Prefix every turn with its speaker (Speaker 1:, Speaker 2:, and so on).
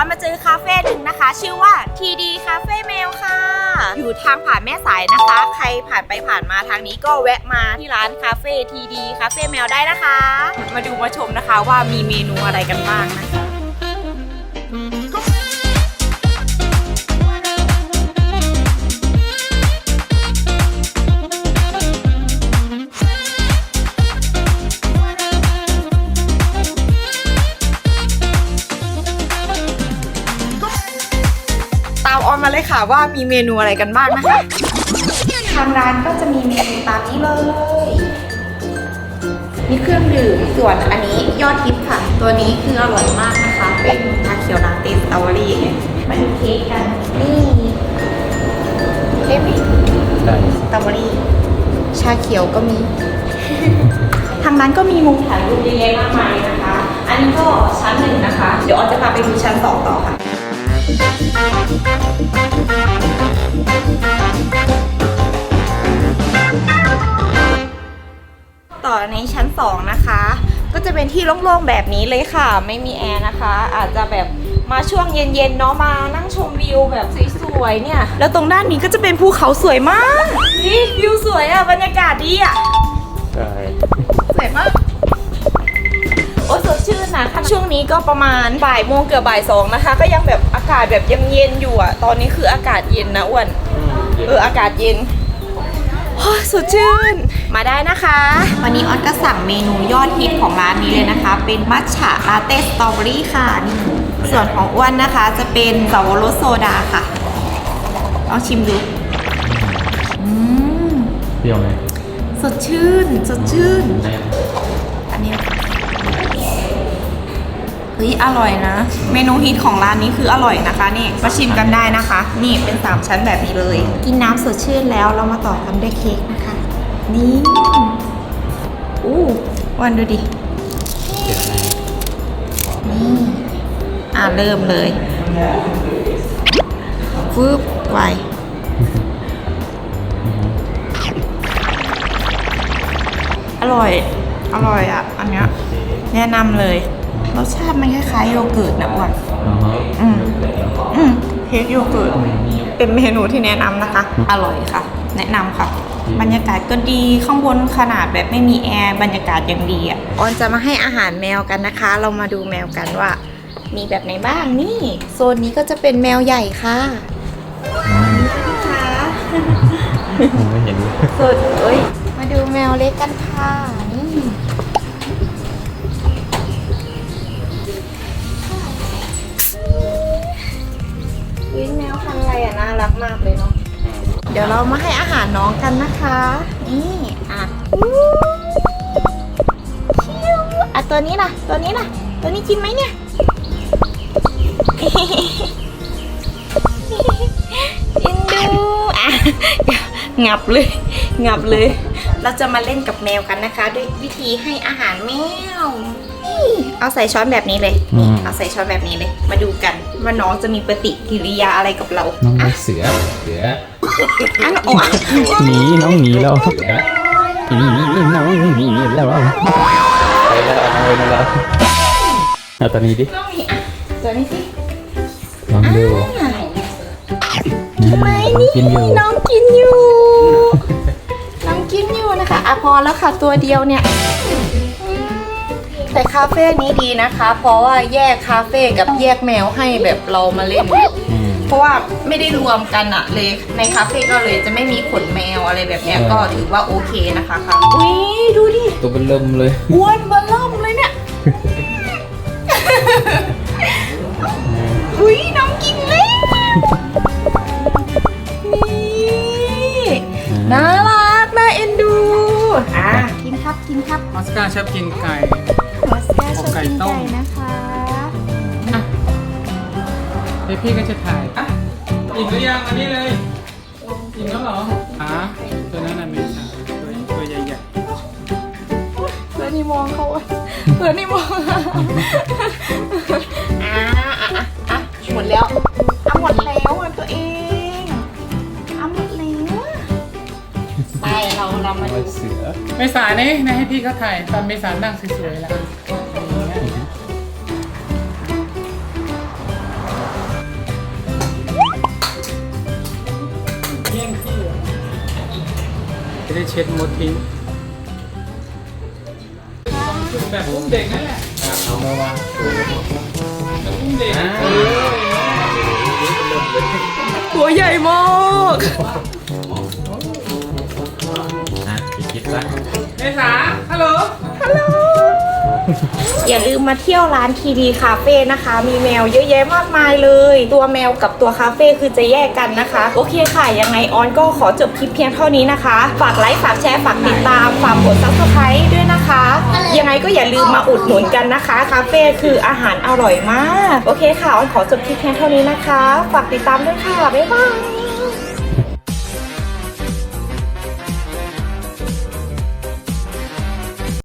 Speaker 1: อนมาเจอคาเฟ่หนึ่งนะคะ ชื่อว่า TD Cafe Mail ค่ะ อยู่ทางผ่านแม่สายนะคะ ใครผ่านไปผ่านมาทางนี้ก็แวะมาที่ร้านคาเฟ่ TD Cafe Mail ได้นะคะ มาดูมาชมนะคะว่ามีเมนูอะไรกันบ้างนะคะ ว่ามีเมนูอะไรกันบ้างนะคะ ทางร้านก็จะมีเมนูตามนี้เลย มีเครื่องดื่มส่วนอันนี้ยอดทิพย์ค่ะ ตัวนี้คืออร่อยมากนะคะ เป็นชาเขียวลาเต้สตรอเบอรี่มาดูเค้กกัน นี่เค้กไหม
Speaker 2: ได้
Speaker 1: สตรอเบอรี่ชาเขียวก็มี ทางร้านก็มีมุมถ่ายรูปเยอะแยะมากมายนะคะ อันนี้ก็ชั้นหนึ่งนะคะ เดี๋ยวออนจะพาไปดูชั้นสองต่อค่ะ ต่อในชั้น 2 นะคะ ก็จะเป็นที่โล่งๆแบบนี้เลยค่ะ ไม่มีแอร์นะคะ อาจจะแบบมาช่วงเย็นๆเนาะมานั่งชมวิวแบบสวยๆเนี่ย แล้วตรงด้านนี้ก็จะเป็นภูเขาสวยมากนี่วิวสวยอะบรรยากาศดีอะ
Speaker 2: ใช่
Speaker 1: สวยมาก โอ้สดชื่นนะช่วงนี้ก็ประมาณบ่ายโมงเกือบบ่ายสองนะคะ ก็ยังแบบอากาศแบบยังเย็นอยู่อะตอนนี้คืออากาศเย็นนะอ้วน เอออากาศเย็นโอ้ยสดชื่น มาได้นะคะ วันนี้ออนก็สั่งเมนูยอดฮิตของร้านนี้เลยนะคะ เป็นมัทฉะลาเต้สตรอเบอรี่ค่ะนี่ส่วนของอ้วนนะคะจะเป็นสาวรสโซดาค่ะลองชิมดูอืม
Speaker 2: เปรี้ยวไหม
Speaker 1: สดชื่น สดชื่นอั ฮ้ยอร่อยนะ เมนูฮิตของร้านนี้คืออร่อยนะคะนี่มาชิมกันได้นะคะ นี่เป็น 3 ชั้นแบบนี้เลย กินน้ำสดชื่นแล้วเรามาต่อกันด้วยเค้กนะคะ นี่อู้วันดูดิ
Speaker 2: น
Speaker 1: นี่อ่าเริ่มเลยฟึบไวอร่อย อร่อยอะ อันเนี้ยแนะนำเลย รสชาติมันคล้ายๆโยเกิร์ตนะอ้วน
Speaker 2: อ๋อฮะ
Speaker 1: อืมอืมเค้กโยเกิร์ตเป็นเมนูที่แนะนำนะคะ อร่อยค่ะ แนะนำค่ะ บรรยากาศก็ดีข้างบนขนาดแบบไม่มีแอร์บรรยากาศยังดีอะออนจะมาให้อาหารแมวกันนะคะ เรามาดูแมวกันว่า มีแบบไหนบ้างนี่ โซนนี้ก็จะเป็นแมวใหญ่ค่ะค่ะ
Speaker 2: ผมไม่เห็น
Speaker 1: สุดเอ้ยมาดูแมวเล็กกันค่ะนี่ารักมากเลยเนาะ เดี๋ยวเรามาให้อาหารน้องกันนะคะ นี่อะชิวอะตัวนี้ล่ะ ตัวนี้ล่ะ ตัวนี้กินไหมเนี่ย อินดูอะงับเลยงับเลย เราจะมาเล่นกับแมวกันนะคะ ด้วยวิธีให้อาหารแมว นี่เอาใส่ช้อนแบบนี้เลยนี่เอาใส่ช้อนแบบนี้เลย มาดูกันว่าน้องจะมีปฏิกิริยาอะไรกับเรา
Speaker 2: น้อง
Speaker 1: อะ
Speaker 2: เสือเสือ
Speaker 1: อันอ่อน
Speaker 2: หนีน้องหนีแล้วเสือหนีน้องหนีแล้วไปแล้วเอาไปแล้วเอาตอนนี้ดิ
Speaker 1: น้องนี่อะตัวนี้สิ
Speaker 2: ลองดู
Speaker 1: อะทำไมนี่
Speaker 2: กินอยู่
Speaker 1: น้องกินอยู่ น้องกินอยู่นะคะอะพอแล้วค่ะตัวเดียวเนี่ยอืม แต่คาเฟ่นี้ดีนะคะ เพราะว่าแยกคาเฟ่กับแยกแมวให้แบบเรามาเล่น
Speaker 2: อืม
Speaker 1: เพราะว่าไม่ได้รวมกันอะเลยในคาเฟ่ก็เลยจะไม่มีขนแมวอะไรแบบเนี้ย
Speaker 2: ใช่
Speaker 1: ก็ถือว่าโอเคนะคะครับอุ้ยดูดิ
Speaker 2: ตัวเป็นเริ่มเลย
Speaker 1: อ้วนเบอร์เริ่มเลยเนี่ยอุ้ยน้องกินเล่นนี่น่ารักน่าเอ็นดูอะกินครับกินครับ
Speaker 3: ออสการ์ชอบกินไก่ พี่ก็จะถ่ายอิ่มหรือยังอันนี้เลยอิ่มแล้วเหรออะตัวนั้นน่ะไม่ใช่ตัวตัวใหญ่
Speaker 1: เพื่อนนี่มองเขาอะเพื่อนนี่มองอะอะอะอะอะหมดแล้วเอาหมดแล้วอะตัวเองเอาหมดแล้วอะไปเราเรามาดู
Speaker 2: เสือ
Speaker 3: ๆเมษานี่นะให้พี่เขาถ่ายตอนเมษานั่งสวยๆแล้ว ได้เช็ดมดทิ้งแบบอุ้มเด็กนั่นแหละ
Speaker 2: เอามาวาง
Speaker 3: แบบอุ้มเด็กเออ
Speaker 1: ตัวใหญ่มาก
Speaker 2: อะคิดว่า
Speaker 3: เมษา
Speaker 1: อย่าลืมมาเที่ยวร้านทีดีคาเฟ่นะคะ มีแมวเยอะแยะมากมายเลย ตัวแมวกับตัวคาเฟ่คือจะแยกกันนะคะ โอเคค่ะ ยังไงออนก็ขอจบคลิปเพียงเท่านี้นะคะ ฝากไลค์ ฝากแชร์ ฝากติดตาม ฝากกดซับสไครต์ด้วยนะคะ ยังไงก็อย่าลืมมาอุดหนุนกันนะคะ คาเฟ่คืออาหารอร่อยมาก โอเคค่ะ ออนขอจบคลิปเพียงเท่านี้นะคะ ฝากติดตามด้วยค่ะ บ๊ายบาย